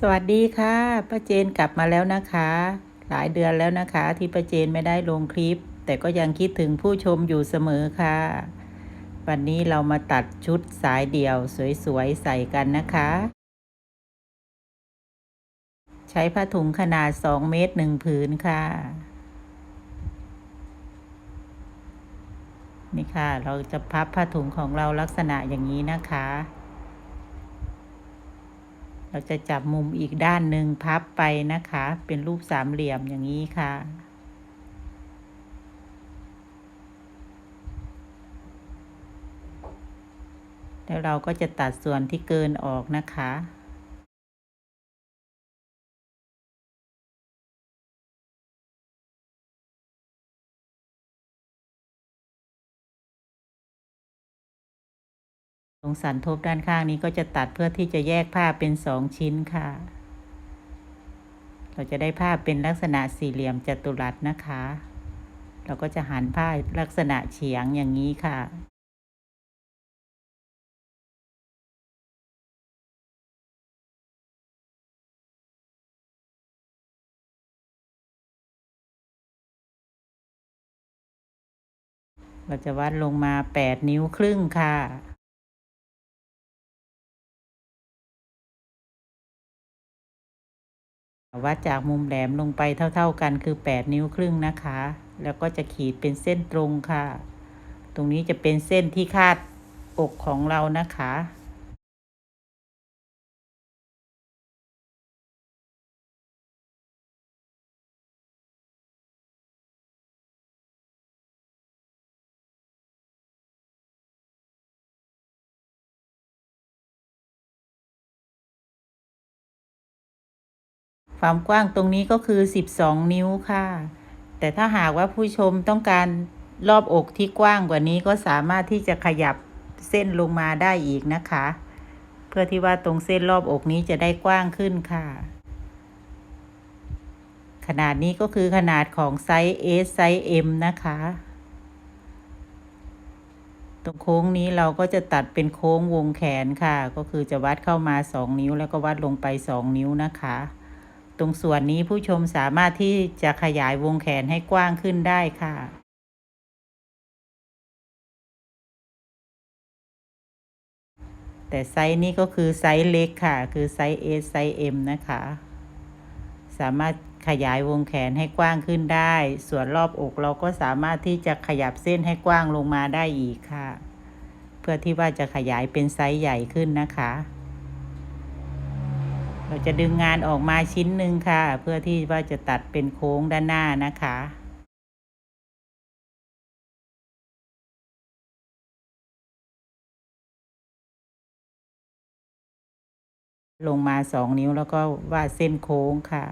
สวัสดีค่ะป้าเจนกลับมาแล้วนะคะ หลายเดือนแล้วนะคะ ที่ป้าเจนไม่ได้ลงคลิป แต่ก็ยังคิดถึงผู้ชมอยู่เสมอค่ะ วันนี้เรามาตัดชุดสายเดี่ยวสวยๆใส่กันนะคะ ใช้ผ้าถุงขนาด 2 เมตรหนึ่งผืนค่ะ นี่ค่ะ เราจะพับผ้าถุงของเราลักษณะอย่างนี้นะคะ เราจะจับมุมอีกด้านหนึ่งพับไปนะคะ เป็นรูปสามเหลี่ยมอย่างนี้ค่ะ แล้วเราก็จะตัดส่วนที่เกินออกนะคะ ตรงสันทบด้านข้างนี้ก็จะตัดเพื่อที่จะแยกผ้าเป็นสองชิ้นค่ะ เราจะได้ผ้าเป็นลักษณะสี่เหลี่ยมจัตุรัสนะคะ เราก็จะหันผ้าลักษณะเฉียงอย่างนี้ค่ะเราจะวัดลงมาแปดนิ้วครึ่งค่ะ วัดจากมุมแหลมลงไปเท่า ๆกันคือ 8 นิ้วครึ่งนะคะ แล้วก็จะขีดเป็นเส้นตรงค่ะ ตรงนี้จะเป็นเส้นที่คาดอกของเรานะคะ ความกว้างตรงนี้ก็คือ 12 นิ้วค่ะ แต่ถ้าหากว่าผู้ชมต้องการรอบอกที่กว้างกว่านี้ก็สามารถที่จะขยับเส้นลงมาได้อีกนะคะ เพื่อที่ว่าตรงเส้นรอบอกนี้จะได้กว้างขึ้นค่ะ ขนาดนี้ก็คือขนาดของไซส์ S ไซส์ M นะคะ ตรงโค้งนี้เราก็จะตัดเป็นโค้งวงแขนค่ะ ก็คือจะวัดเข้ามา 2 นิ้วแล้วก็วัดลงไป 2 นิ้วนะคะ ตรงส่วนนี้ผู้ชมสามารถที่จะขยายวงแขนให้กว้างขึ้นได้ค่ะแต่ไซส์นี้ก็คือไซส์เล็กค่ะ คือไซส์ S ไซส์ M นะคะ สามารถขยายวงแขนให้กว้างขึ้นได้ ส่วนรอบอกเราก็สามารถที่จะขยับเส้นให้กว้างลงมาได้อีกค่ะ เพื่อที่ว่าจะขยายเป็นไซส์ใหญ่ขึ้นนะคะ เราจะดึงงานออกมาชิ้นหนึ่งค่ะ เพื่อที่ว่าจะตัดเป็นโค้งด้านหน้านะคะลงมาสองนิ้วแล้วก็วาดเส้นโค้งค่ะ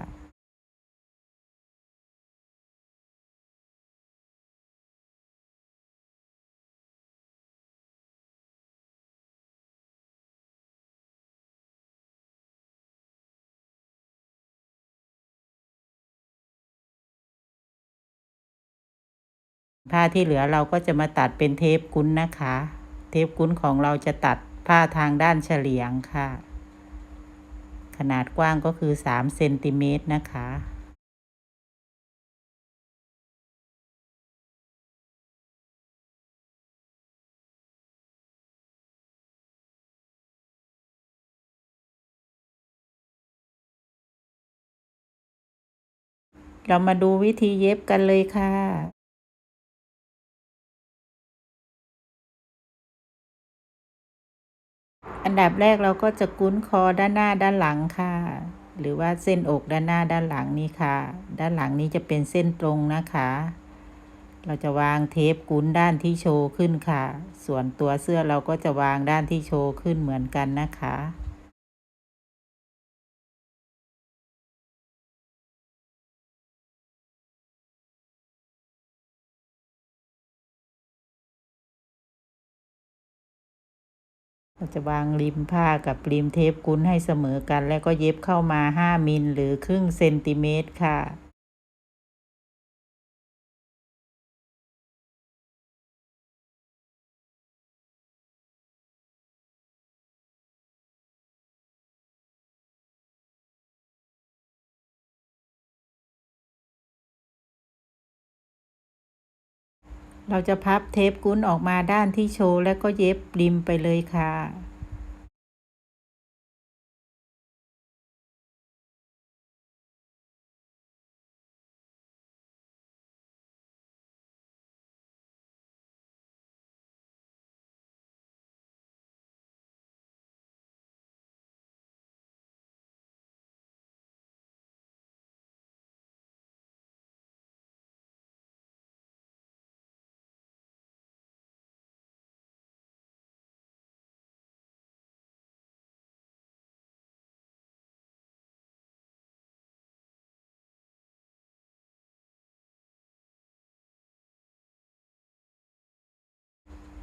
ผ้าที่เหลือเราก็จะมาตัดเป็นเทปกุ้นนะคะ เทปกุ้นของเราจะตัดผ้าทางด้านเฉลียงค่ะ ขนาดกว้างก็คือ3เซนติเมตรนะคะเรามาดูวิธีเย็บกันเลยค่ะ อันดับแรกเราก็จะกุ้นคอด้านหน้าด้านหลังค่ะ หรือว่าเส้นอกด้านหน้าด้านหลังนี่ค่ะ ด้านหลังนี้จะเป็นเส้นตรงนะคะ เราจะวางเทปกุ้นด้านที่โชว์ขึ้นค่ะ ส่วนตัวเสื้อเราก็จะวางด้านที่โชว์ขึ้นเหมือนกันนะคะ เราจะวางริมผ้ากับริมเทปกุ้นให้เสมอกัน แล้วก็เย็บเข้ามา 5มิลหรือครึ่งเซนติเมตรค่ะ เราจะพับเทปกุ้นออกมาด้านที่โชว์ แล้วก็เย็บริมไปเลยค่ะ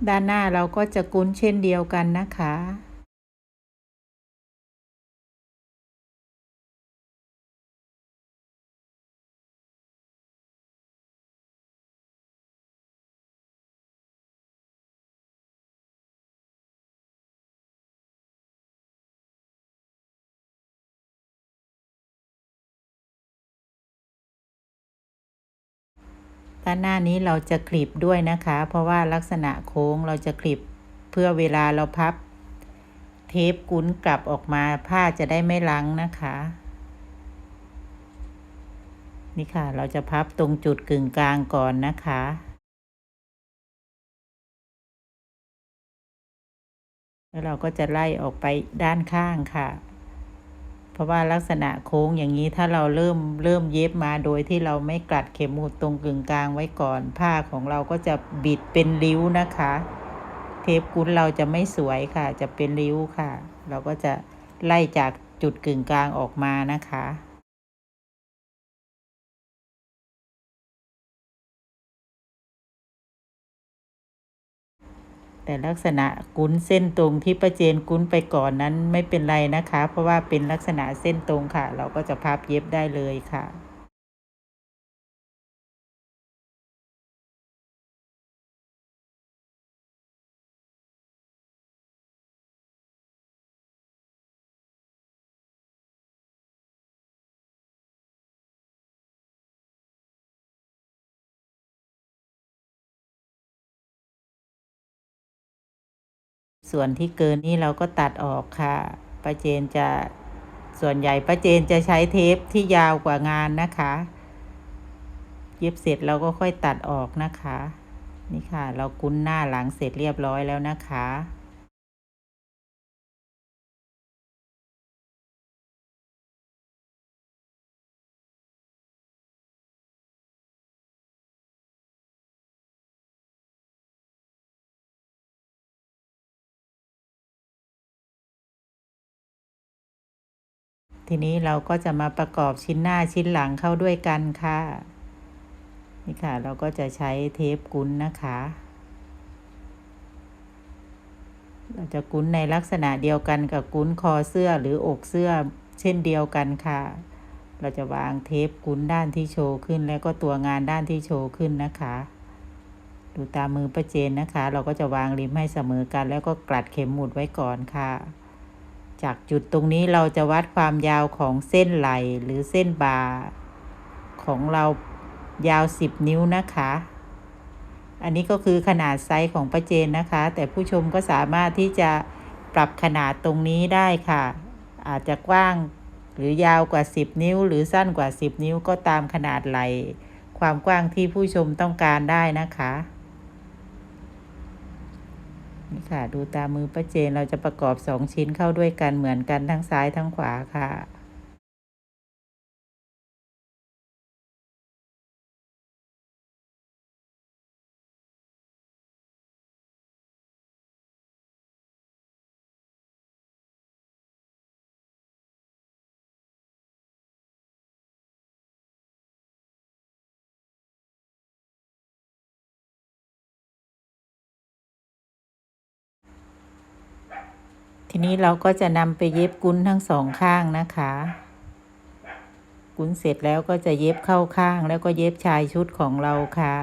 ด้านหน้าเราก็จะกุ้นเช่นเดียวกันนะคะ ด้านหน้านี้เราจะคลิปด้วยนะคะ เพราะว่าลักษณะโค้งเราจะคลิปเพื่อเวลาเราพับ เทปกุ้นกลับออกมาผ้าจะได้ไม่ลังนะคะ นี่ค่ะ เราจะพับตรงจุดกึ่งกลางก่อนนะคะแล้วเราก็จะไล่ออกไปด้านข้างค่ะ ราะว่าลักษณะโค้งอย่างนี้ถ้าเราเริ่มเริ่มเย็บมาโดยที่เราไม่กลัดเข็มหมุดตรงกึ่งกลางไว้ก่อน ผ้าของเราก็จะบิดเป็นริ้วนะคะ เทปกุ้นเราจะไม่สวยค่ะ จะเป็นริ้วค่ะ เราก็จะไล่จากจุดกึ่งกลางออกมานะคะ แต่ลักษณะกุ้นเส้นตรงที่ประเจนกุ้นไปก่อนนั้นไม่เป็นไรนะคะ เพราะว่าเป็นลักษณะเส้นตรงค่ะ เราก็จะพับเย็บได้เลยค่ะ ส่วนที่เกินนี้เราก็ตัดออกค่ะป้าเจนจะส่วนใหญ่ป้าเจนจะใช้เทปที่ยาวกว่างานนะคะ เย็บเสร็จเราก็ค่อยตัดออกนะคะ นี่ค่ะ เรากุ้นหน้าหลังเสร็จเรียบร้อยแล้วนะคะ ทีนี้เราก็จะมาประกอบชิ้นหน้าชิ้นหลังเข้าด้วยกันค่ะ นี่ค่ะ เราก็จะใช้เทปกุ้นนะคะ เราจะกุ้นในลักษณะเดียวกันกับกุ้นคอเสื้อหรืออกเสื้อเช่นเดียวกันค่ะ เราจะวางเทปกุ้นด้านที่โชว์ขึ้น แล้วก็ตัวงานด้านที่โชว์ขึ้นนะคะดูตามมือประเจนนะคะ เราก็จะวางริมให้เสมอกัน แล้วก็กลัดเข็มหมุดไว้ก่อนค่ะ จากจุดตรงนี้เราจะวัดความยาวของเส้นไหลหรือเส้นบาของเรายาว 10 นิ้วนะคะ อันนี้ก็คือขนาดไซส์ของประเจนนะคะ แต่ผู้ชมก็สามารถที่จะปรับขนาดตรงนี้ได้ค่ะ อาจจะกว้างหรือยาวกว่า 10 นิ้ว หรือสั้นกว่า 10 นิ้วก็ตามขนาดไหล ความกว้างที่ผู้ชมต้องการได้นะคะ นี่ค่ะ ดูตามมือป้าเจนเราจะประกอบสองชิ้นเข้าด้วยกันเหมือนกันทั้งซ้ายทั้งขวาค่ะ ทีนี้เราก็จะนำไปเย็บกุ้นทั้งสองข้างนะคะ กุ้นเสร็จแล้วก็จะเย็บเข้าข้างแล้วก็เย็บชายชุดของเราค่ะ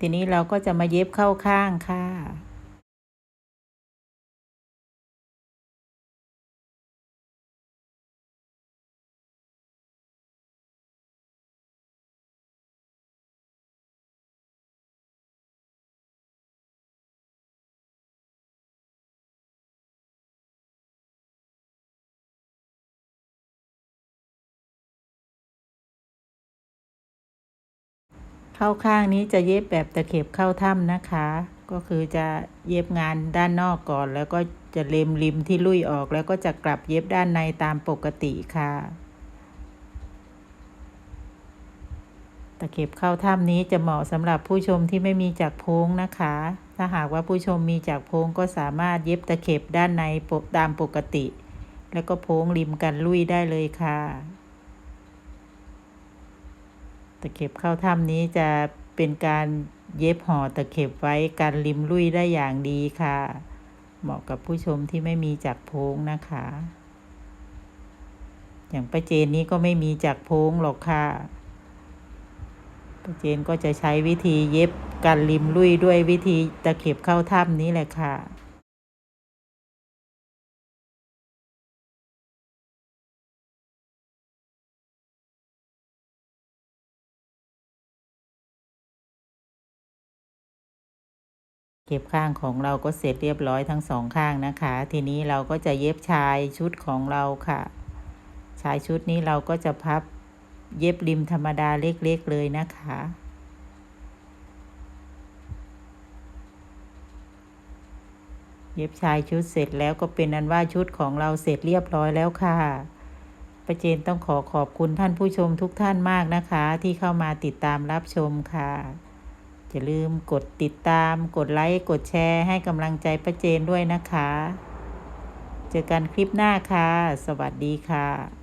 ทีนี้เราก็จะมาเย็บเข้าข้างค่ะ เข้าข้างนี้จะเย็บแบบตะเข็บเข้าถ้ำนะคะ ก็คือจะเย็บงานด้านนอกก่อน แล้วก็จะเล็มริมที่ลุยออก แล้วก็จะกลับเย็บด้านในตามปกติค่ะ ตะเข็บเข้าถ้ำนี้จะเหมาะสำหรับผู้ชมที่ไม่มีจักรโพ้งนะคะ ถ้าหากว่าผู้ชมมีจักรโพ้งก็สามารถเย็บตะเข็บด้านในตามปกติ แล้วก็โพ้งริมกันลุยได้เลยค่ะ ตะเข็บเข้าถ้ำนี้จะเป็นการเย็บห่อตะเข็บไว้กันริมลุยได้อย่างดีค่ะ เหมาะกับผู้ชมที่ไม่มีจักรโพงนะคะ อย่างป้าเจนนี้ก็ไม่มีจักรโพงหรอกค่ะป้าเจนก็จะใช้วิธีเย็บกันริมลุยด้วยวิธีตะเข็บเข้าถ้ำนี้แหละค่ะ เก็บข้างของเราก็เสร็จเรียบร้อยทั้งสองข้างนะคะ ทีนี้เราก็จะเย็บชายชุดของเราค่ะ ชายชุดนี้เราก็จะพับเย็บริมธรรมดาเล็กๆเลยนะคะเย็บชายชุดเสร็จแล้วก็เป็นอันว่าชุดของเราเสร็จเรียบร้อยแล้วค่ะ ประเจนต้องขอขอบคุณท่านผู้ชมทุกท่านมากนะคะ ที่เข้ามาติดตามรับชมค่ะ อย่าลืมกดติดตาม กดไลค์ กดแชร์ให้กำลังใจประเจนด้วยนะคะ เจอกันคลิปหน้าค่ะ สวัสดีค่ะ